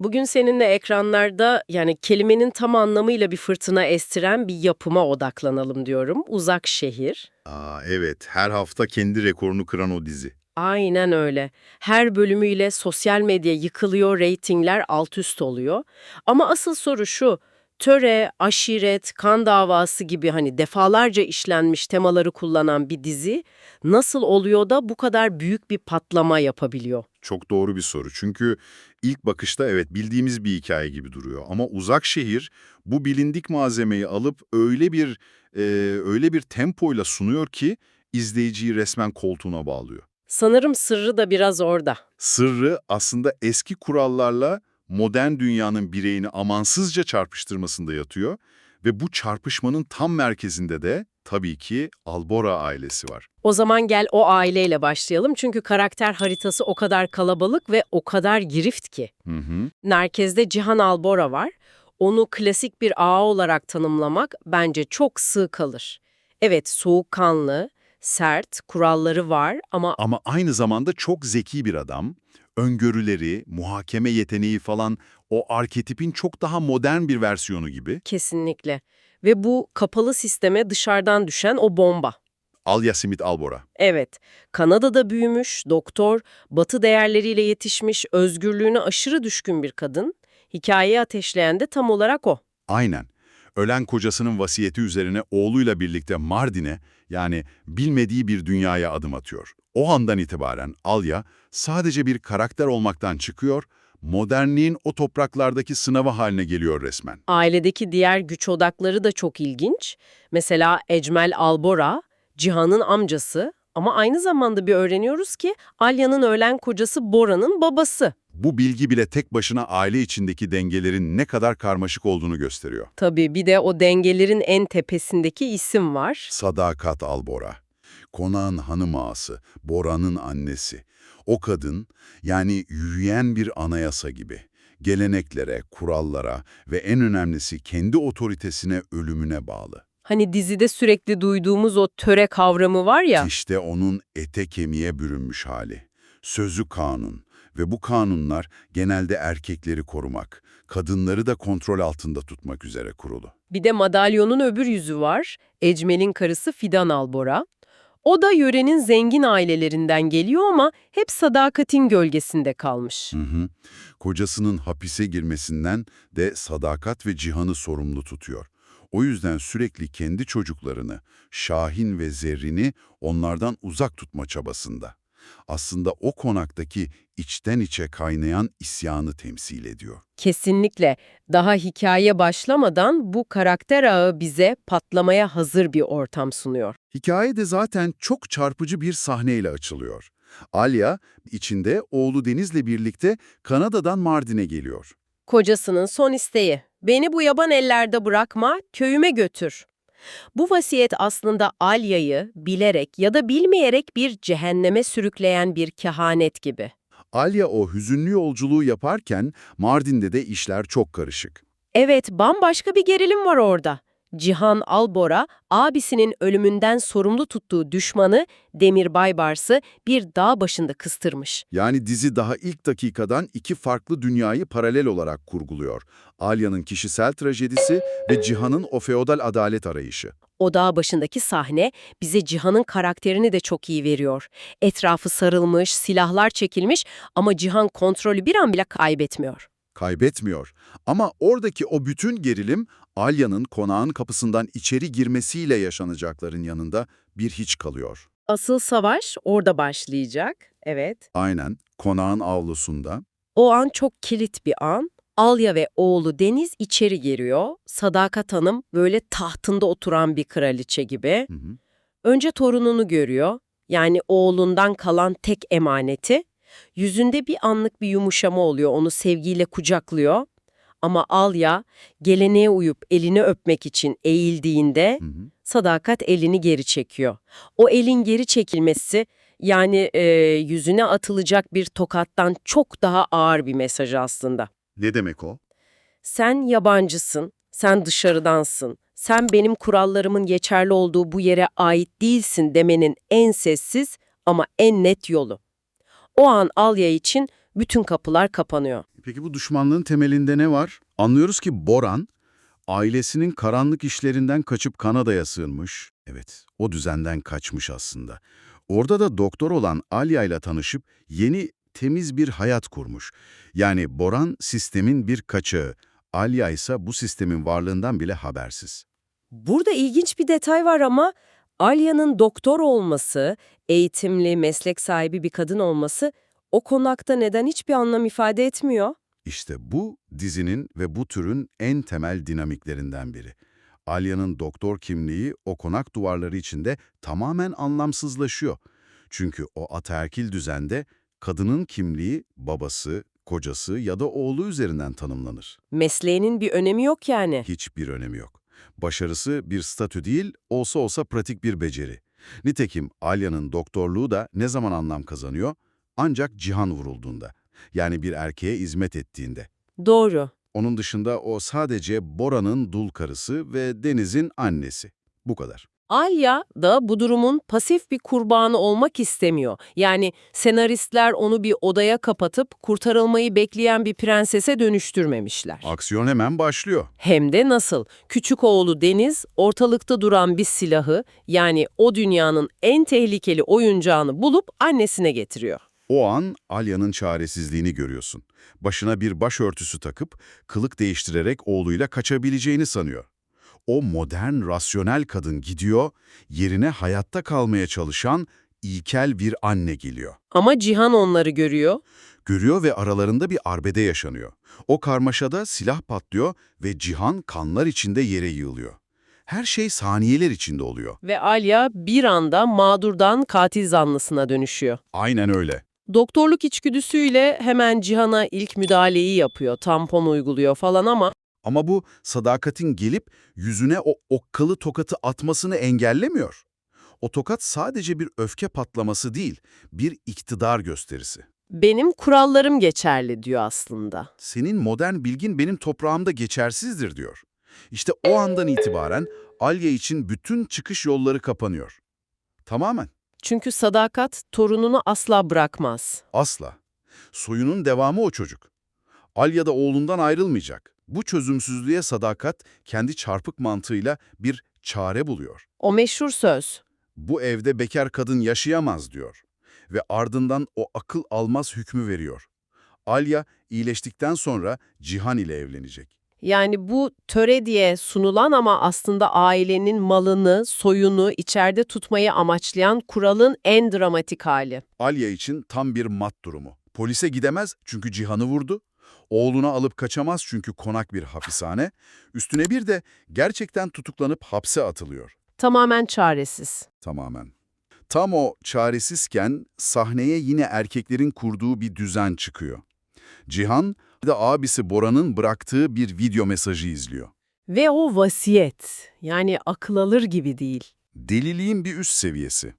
Bugün seninle ekranlarda yani kelimenin tam anlamıyla bir fırtına estiren bir yapıma odaklanalım diyorum. Uzak şehir. Aa, evet, her hafta kendi rekorunu kıran o dizi. Aynen öyle. Her bölümüyle sosyal medya yıkılıyor, reytingler alt üst oluyor. Ama asıl soru şu, töre, aşiret, kan davası gibi hani defalarca işlenmiş temaları kullanan bir dizi nasıl oluyor da bu kadar büyük bir patlama yapabiliyor? Çok doğru bir soru. Çünkü ilk bakışta evet bildiğimiz bir hikaye gibi duruyor. Ama uzak şehir bu bilindik malzemeyi alıp öyle bir e, öyle bir tempoyla sunuyor ki izleyiciyi resmen koltuğuna bağlıyor. Sanırım sırrı da biraz orada. Sırrı aslında eski kurallarla modern dünyanın bireyini amansızca çarpıştırmasında yatıyor ve bu çarpışmanın tam merkezinde de tabii ki Albora ailesi var. O zaman gel o aileyle başlayalım çünkü karakter haritası o kadar kalabalık ve o kadar girift ki. Hı hı. Merkezde Cihan Albora var. Onu klasik bir ağa olarak tanımlamak bence çok sığ kalır. Evet, soğukkanlı, sert, kuralları var ama Ama aynı zamanda çok zeki bir adam. Öngörüleri, muhakeme yeteneği falan o arketipin çok daha modern bir versiyonu gibi. kesinlikle. Ve bu kapalı sisteme dışarıdan düşen o bomba. Alya Simit Albora. Evet, Kanada'da büyümüş, doktor, batı değerleriyle yetişmiş, özgürlüğüne aşırı düşkün bir kadın. Hikayeyi ateşleyen de tam olarak o. Aynen. Ölen kocasının vasiyeti üzerine oğluyla birlikte Mardin'e yani bilmediği bir dünyaya adım atıyor. O andan itibaren Alya sadece bir karakter olmaktan çıkıyor, modernliğin o topraklardaki sınavı haline geliyor resmen. Ailedeki diğer güç odakları da çok ilginç. Mesela Ecmel Albora, Cihan'ın amcası ama aynı zamanda bir öğreniyoruz ki Alya'nın ölen kocası Bora'nın babası. Bu bilgi bile tek başına aile içindeki dengelerin ne kadar karmaşık olduğunu gösteriyor. Tabii bir de o dengelerin en tepesindeki isim var. Sadakat Albora. Konağın hanım ağası, Bora'nın annesi. O kadın, yani yürüyen bir anayasa gibi. Geleneklere, kurallara ve en önemlisi kendi otoritesine, ölümüne bağlı. Hani dizide sürekli duyduğumuz o töre kavramı var ya. İşte onun ete kemiğe bürünmüş hali. Sözü kanun ve bu kanunlar genelde erkekleri korumak, kadınları da kontrol altında tutmak üzere kurulu. Bir de madalyonun öbür yüzü var. Ecmel'in karısı Fidan Albora. O da yörenin zengin ailelerinden geliyor ama hep sadakatin gölgesinde kalmış. Hı hı. Kocasının hapise girmesinden de sadakat ve cihanı sorumlu tutuyor. O yüzden sürekli kendi çocuklarını, Şahin ve Zerrin'i onlardan uzak tutma çabasında. Aslında o konaktaki içten içe kaynayan isyanı temsil ediyor. Kesinlikle. Daha hikaye başlamadan bu karakter ağı bize patlamaya hazır bir ortam sunuyor. Hikaye de zaten çok çarpıcı bir sahneyle açılıyor. Alya, içinde oğlu Deniz'le birlikte Kanada'dan Mardin'e geliyor. Kocasının son isteği. Beni bu yaban ellerde bırakma, köyüme götür. Bu vasiyet aslında Alya'yı bilerek ya da bilmeyerek bir cehenneme sürükleyen bir kehanet gibi. Alya o hüzünlü yolculuğu yaparken Mardin'de de işler çok karışık. Evet, bambaşka bir gerilim var orada. Cihan Albora, abisinin ölümünden sorumlu tuttuğu düşmanı Demir Baybars'ı bir dağ başında kıstırmış. Yani dizi daha ilk dakikadan iki farklı dünyayı paralel olarak kurguluyor. Alya'nın kişisel trajedisi ve Cihan'ın o feodal adalet arayışı. O dağ başındaki sahne bize Cihan'ın karakterini de çok iyi veriyor. Etrafı sarılmış, silahlar çekilmiş ama Cihan kontrolü bir an bile kaybetmiyor. Kaybetmiyor. Ama oradaki o bütün gerilim Alya'nın konağın kapısından içeri girmesiyle yaşanacakların yanında bir hiç kalıyor. Asıl savaş orada başlayacak. Evet. Aynen konağın avlusunda. O an çok kilit bir an. Alya ve oğlu Deniz içeri giriyor. Sadakat Hanım böyle tahtında oturan bir kraliçe gibi. Hı hı. Önce torununu görüyor. Yani oğlundan kalan tek emaneti. Yüzünde bir anlık bir yumuşama oluyor. Onu sevgiyle kucaklıyor. Ama Alya geleneğe uyup elini öpmek için eğildiğinde Hı hı. Sadakat elini geri çekiyor. O elin geri çekilmesi yani e, yüzüne atılacak bir tokattan çok daha ağır bir mesaj aslında. Ne demek o? Sen yabancısın, sen dışarıdansın, sen benim kurallarımın geçerli olduğu bu yere ait değilsin demenin en sessiz ama en net yolu. O an Alya için Bütün kapılar kapanıyor. Peki bu düşmanlığın temelinde ne var? Anlıyoruz ki Boran, ailesinin karanlık işlerinden kaçıp Kanada'ya sığınmış. Evet, o düzenden kaçmış aslında. Orada da doktor olan Alya ile tanışıp yeni, temiz bir hayat kurmuş. Yani Boran sistemin bir kaçağı, Alya ise bu sistemin varlığından bile habersiz. Burada ilginç bir detay var ama Alya'nın doktor olması, eğitimli, meslek sahibi bir kadın olması o konakta neden hiçbir anlam ifade etmiyor? İşte bu dizinin ve bu türün en temel dinamiklerinden biri. Alya'nın doktor kimliği o konak duvarları içinde tamamen anlamsızlaşıyor. Çünkü o ataerkil düzende kadının kimliği babası, kocası ya da oğlu üzerinden tanımlanır. Mesleğinin bir önemi yok yani. Hiçbir önemi yok. Başarısı bir statü değil, olsa olsa pratik bir beceri. Nitekim Alya'nın doktorluğu da ne zaman anlam kazanıyor? Ancak cihan vurulduğunda. Yani bir erkeğe hizmet ettiğinde. Doğru. Onun dışında o sadece Bora'nın dul karısı ve Deniz'in annesi. Bu kadar. Alya da bu durumun pasif bir kurbanı olmak istemiyor. Yani senaristler onu bir odaya kapatıp kurtarılmayı bekleyen bir prensese dönüştürmemişler. Aksiyon hemen başlıyor. Hem de nasıl? Küçük oğlu Deniz ortalıkta duran bir silahı yani o dünyanın en tehlikeli oyuncağını bulup annesine getiriyor. O an Alya'nın çaresizliğini görüyorsun. Başına bir başörtüsü takıp kılık değiştirerek oğluyla kaçabileceğini sanıyor. O modern, rasyonel kadın gidiyor, yerine hayatta kalmaya çalışan ilkel bir anne geliyor. Ama Cihan onları görüyor. Görüyor ve aralarında bir arbede yaşanıyor. O karmaşada silah patlıyor ve Cihan kanlar içinde yere yığılıyor. Her şey saniyeler içinde oluyor. Ve Alya bir anda mağdurdan katil zanlısına dönüşüyor. Aynen öyle. Doktorluk içgüdüsüyle hemen Cihan'a ilk müdahaleyi yapıyor, tampon uyguluyor falan ama Ama bu sadakatin gelip yüzüne o okkalı tokatı atmasını engellemiyor. O tokat sadece bir öfke patlaması değil, bir iktidar gösterisi. benim kurallarım geçerli diyor aslında. Senin modern bilgin benim toprağımda geçersizdir diyor. İşte o andan itibaren Alya için bütün çıkış yolları kapanıyor. Tamamen. Çünkü sadakat torununu asla bırakmaz. Asla. Soyunun devamı o çocuk. Alya da oğlundan ayrılmayacak. Bu çözümsüzlüğe sadakat kendi çarpık mantığıyla bir çare buluyor. O meşhur söz. Bu evde bekar kadın yaşayamaz diyor. Ve ardından o akıl almaz hükmü veriyor. Alya iyileştikten sonra Cihan ile evlenecek. Yani bu töre diye sunulan ama aslında ailenin malını, soyunu içeride tutmayı amaçlayan kuralın en dramatik hali. Alya için tam bir mat durumu. Polise gidemez çünkü Cihan'ı vurdu. Oğlunu alıp kaçamaz çünkü konak bir hapishane. Üstüne bir de gerçekten tutuklanıp hapse atılıyor. Tamamen çaresiz. Tamamen. Tam o çaresizken sahneye yine erkeklerin kurduğu bir düzen çıkıyor. Cihan de abisi Bora'nın bıraktığı bir video mesajı izliyor. Ve o vasiyet. Yani akıl alır gibi değil. Deliliğin bir üst seviyesi.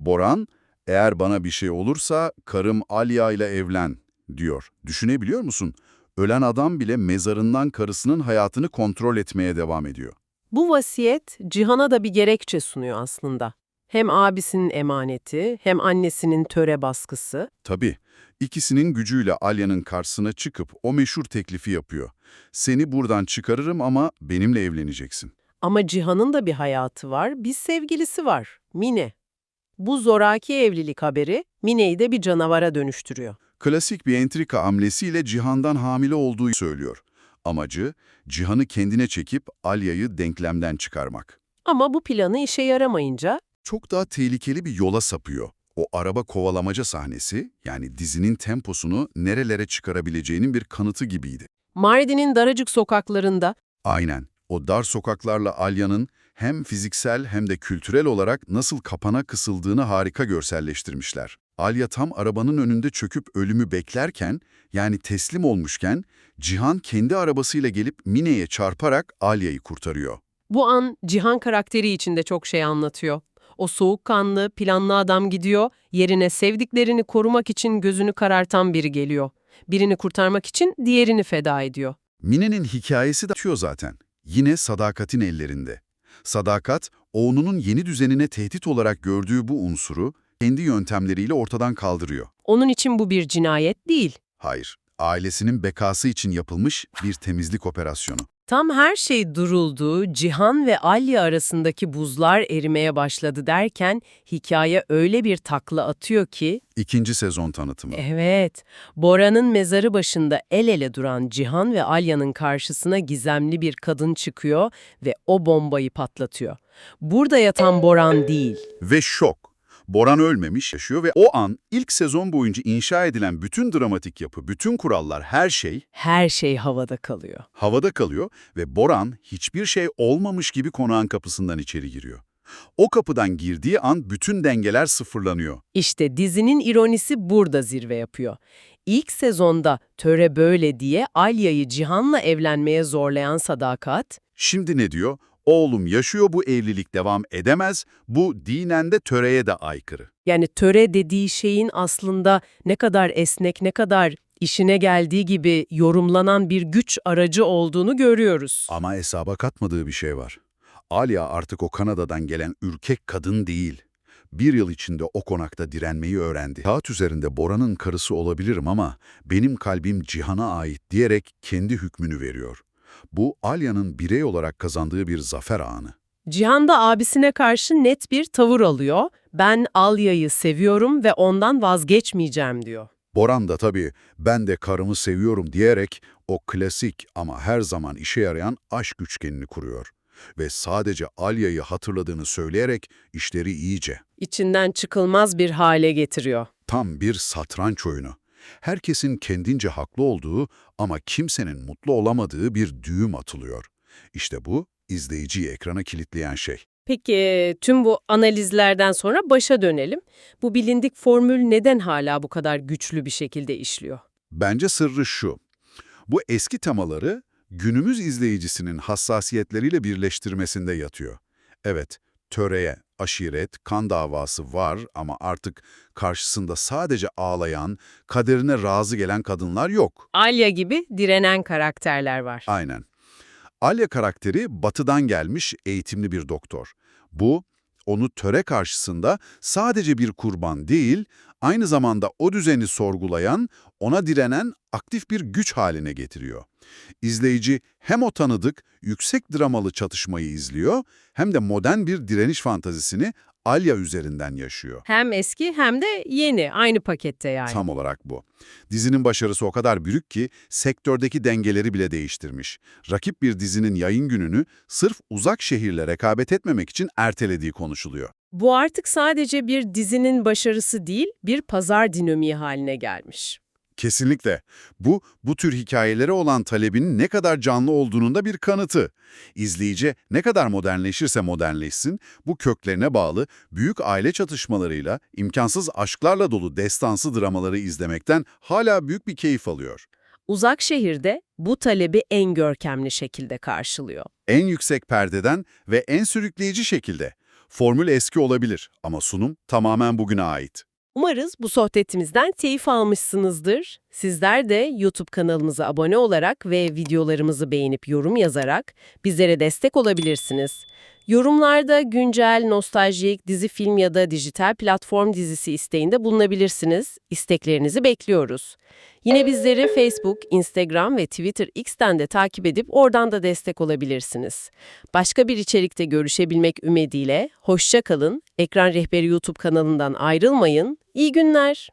Boran, eğer bana bir şey olursa karım Alya ile evlen diyor. Düşünebiliyor musun? Ölen adam bile mezarından karısının hayatını kontrol etmeye devam ediyor. Bu vasiyet Cihan'a da bir gerekçe sunuyor aslında. Hem abisinin emaneti hem annesinin töre baskısı. Tabii, ikisinin gücüyle Alya'nın karşısına çıkıp o meşhur teklifi yapıyor. Seni buradan çıkarırım ama benimle evleneceksin. Ama Cihan'ın da bir hayatı var, bir sevgilisi var, Mine. Bu zoraki evlilik haberi Mine'yi de bir canavara dönüştürüyor. Klasik bir entrika hamlesiyle Cihan'dan hamile olduğu söylüyor. Amacı, Cihan'ı kendine çekip Alya'yı denklemden çıkarmak. Ama bu planı işe yaramayınca Çok daha tehlikeli bir yola sapıyor. O araba kovalamaca sahnesi, yani dizinin temposunu nerelere çıkarabileceğinin bir kanıtı gibiydi. Mardin'in daracık sokaklarında Aynen, o dar sokaklarla Alya'nın hem fiziksel hem de kültürel olarak nasıl kapana kısıldığını harika görselleştirmişler. Alya tam arabanın önünde çöküp ölümü beklerken, yani teslim olmuşken, Cihan kendi arabasıyla gelip Mine'ye çarparak Alya'yı kurtarıyor. bu an Cihan karakteri içinde çok şey anlatıyor. O soğukkanlı, planlı adam gidiyor, yerine sevdiklerini korumak için gözünü karartan biri geliyor. Birini kurtarmak için diğerini feda ediyor. Mine'nin hikayesi de atıyor zaten. Yine sadakatin ellerinde. Sadakat, oğlunun yeni düzenine tehdit olarak gördüğü bu unsuru kendi yöntemleriyle ortadan kaldırıyor. Onun için bu bir cinayet değil, Hayır, ailesinin bekası için yapılmış bir temizlik operasyonu. Tam her şey duruldu, Cihan ve Alya arasındaki buzlar erimeye başladı derken hikaye öyle bir takla atıyor ki, İkinci sezon tanıtımı. evet, Bora'nın mezarı başında el ele duran Cihan ve Alya'nın karşısına gizemli bir kadın çıkıyor ve o bombayı patlatıyor. Burada yatan Boran değil. Ve şok. Boran ölmemiş, yaşıyor ve o an ilk sezon boyunca inşa edilen bütün dramatik yapı, bütün kurallar, her şey Her şey havada kalıyor. havada kalıyor ve Boran hiçbir şey olmamış gibi konağın kapısından içeri giriyor. O kapıdan girdiği an bütün dengeler sıfırlanıyor. İşte dizinin ironisi burada zirve yapıyor. İlk sezonda töre böyle diye Alya'yı Cihan'la evlenmeye zorlayan Sadakat, Şimdi ne diyor? Oğlum yaşıyor bu evlilik devam edemez, bu dinen de töreye de aykırı. yani töre dediği şeyin aslında ne kadar esnek, ne kadar işine geldiği gibi yorumlanan bir güç aracı olduğunu görüyoruz. Ama hesaba katmadığı bir şey var. Alya artık o Kanada'dan gelen ürkek kadın değil. Bir yıl içinde o konakta direnmeyi öğrendi. Kağıt üzerinde Bora'nın karısı olabilirim ama benim kalbim Cihan'a ait diyerek kendi hükmünü veriyor. Bu Alya'nın birey olarak kazandığı bir zafer anı. Cihan da abisine karşı net bir tavır alıyor. Ben Alya'yı seviyorum ve ondan vazgeçmeyeceğim diyor. Boran da tabii ben de karımı seviyorum diyerek o klasik ama her zaman işe yarayan aşk üçgenini kuruyor. Ve sadece Alya'yı hatırladığını söyleyerek işleri iyice. İçinden çıkılmaz bir hale getiriyor. Tam bir satranç oyunu. Herkesin kendince haklı olduğu ama kimsenin mutlu olamadığı bir düğüm atılıyor. İşte bu izleyiciyi ekrana kilitleyen şey. Peki tüm bu analizlerden sonra başa dönelim. Bu bilindik formül neden hala bu kadar güçlü bir şekilde işliyor? Bence sırrı şu. Bu eski temaları günümüz izleyicisinin hassasiyetleriyle birleştirmesinde yatıyor. Evet, töreye, aşiret, kan davası var ama artık karşısında sadece ağlayan, kaderine razı gelen kadınlar yok. Alya gibi direnen karakterler var. Aynen. Alya karakteri batıdan gelmiş eğitimli bir doktor. Bu, onu töre karşısında sadece bir kurban değil, aynı zamanda o düzeni sorgulayan, ona direnen aktif bir güç haline getiriyor. İzleyici hem o tanıdık, yüksek dramalı çatışmayı izliyor, hem de modern bir direniş fantazisini Alya üzerinden yaşıyor. Hem eski hem de yeni, aynı pakette yani. Tam olarak bu. Dizinin başarısı o kadar büyük ki sektördeki dengeleri bile değiştirmiş. Rakip bir dizinin yayın gününü sırf uzak şehirle rekabet etmemek için ertelediği konuşuluyor. Bu artık sadece bir dizinin başarısı değil, bir pazar dinamiği haline gelmiş. Kesinlikle. Bu, bu tür hikayelere olan talebinin ne kadar canlı olduğunun da bir kanıtı. İzleyici ne kadar modernleşirse modernleşsin, bu köklerine bağlı büyük aile çatışmalarıyla, imkansız aşklarla dolu destansı dramaları izlemekten hala büyük bir keyif alıyor. Uzak şehirde bu talebi en görkemli şekilde karşılıyor. En yüksek perdeden ve en sürükleyici şekilde. Formül eski olabilir ama sunum tamamen bugüne ait. Umarız bu sohbetimizden keyif almışsınızdır. Sizler de YouTube kanalımıza abone olarak ve videolarımızı beğenip yorum yazarak bizlere destek olabilirsiniz. Yorumlarda güncel, nostaljik, dizi film ya da dijital platform dizisi isteğinde bulunabilirsiniz. İsteklerinizi bekliyoruz. Yine bizleri Facebook, Instagram ve Twitter X'ten de takip edip oradan da destek olabilirsiniz. Başka bir içerikte görüşebilmek ümidiyle hoşça kalın. Ekran Rehberi YouTube kanalından ayrılmayın. İyi günler.